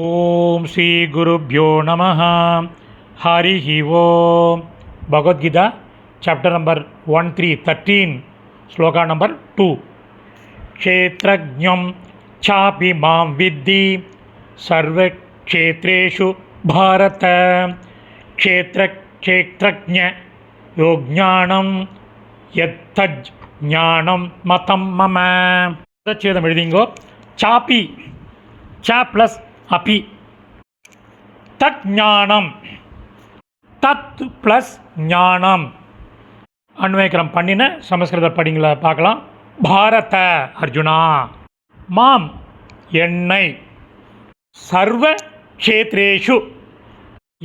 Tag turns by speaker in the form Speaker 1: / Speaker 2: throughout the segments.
Speaker 1: ஓம் ஸ்ரீ குருப்யோ நம ஹரி ஓம் Bhagavad Gita chapter number one three thirteen shloka number two क्षेत्रज्ञं चापि मां विद्धि सर्वक्षेत्रेषु भारत क्षेत्रक्षेत्रज्ञ योज्ञानं यत्तज् ஞானம் மதம் மம பதச்சேதம் எழுதிங்கோ சாப்பி சா ப்ளஸ் அபி தத் ஞானம் தத் ப்ளஸ் ஞானம் அன்வயக்கரம் பண்ணின சமஸ்கிருத படிங்களை பார்க்கலாம் பாரத அர்ஜுனா மாம் என்னை சர்வ கஷேத்ரேஷு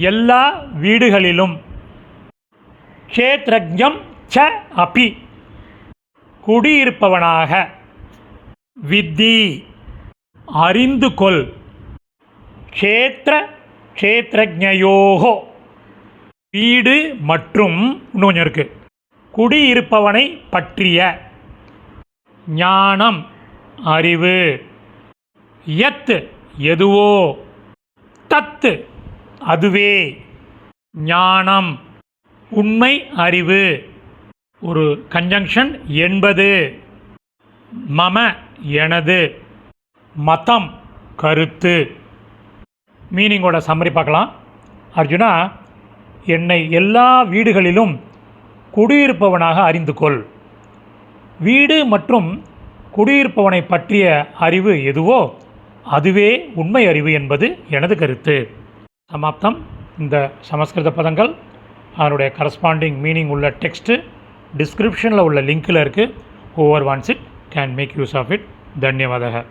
Speaker 1: எல்லா வீடுகளிலும் க்ஷேத்ரஜம் ச அபி। குடியிருப்பவனாக வித்தி அறிந்து கொள்। க்ஷேத்திர க்ஷேத்ரஜயோகோ வீடு மற்றும் இன்னும் கொஞ்சம் இருக்குது குடியிருப்பவனை பற்றிய ஞானம் அறிவு. எத் எதுவோ தத்து அதுவே. ஞானம் உண்மை அறிவு. ஒரு கன்ஜங்ஷன் என்பது. மம எனது. மதம் கருத்து. மீனிங்கோட சம்மரி பார்க்கலாம். அர்ஜுனா என்னை எல்லா வீடுகளிலும் குடியிருப்பவனாக அறிந்து கொள் வீடு மற்றும் குடியிருப்பவனை பற்றிய அறிவு எதுவோ அதுவே உண்மை அறிவு என்பது எனது கருத்து. சமாப்தம். இந்த சமஸ்கிருத பதங்கள் அதனுடைய கரஸ்பாண்டிங் மீனிங் உள்ள டெக்ஸ்ட்டு டிஸ்கிரிப்ஷனில் உள்ள லிங்க்கில் இருக்குது over once it can make use of it தன்யவாதக.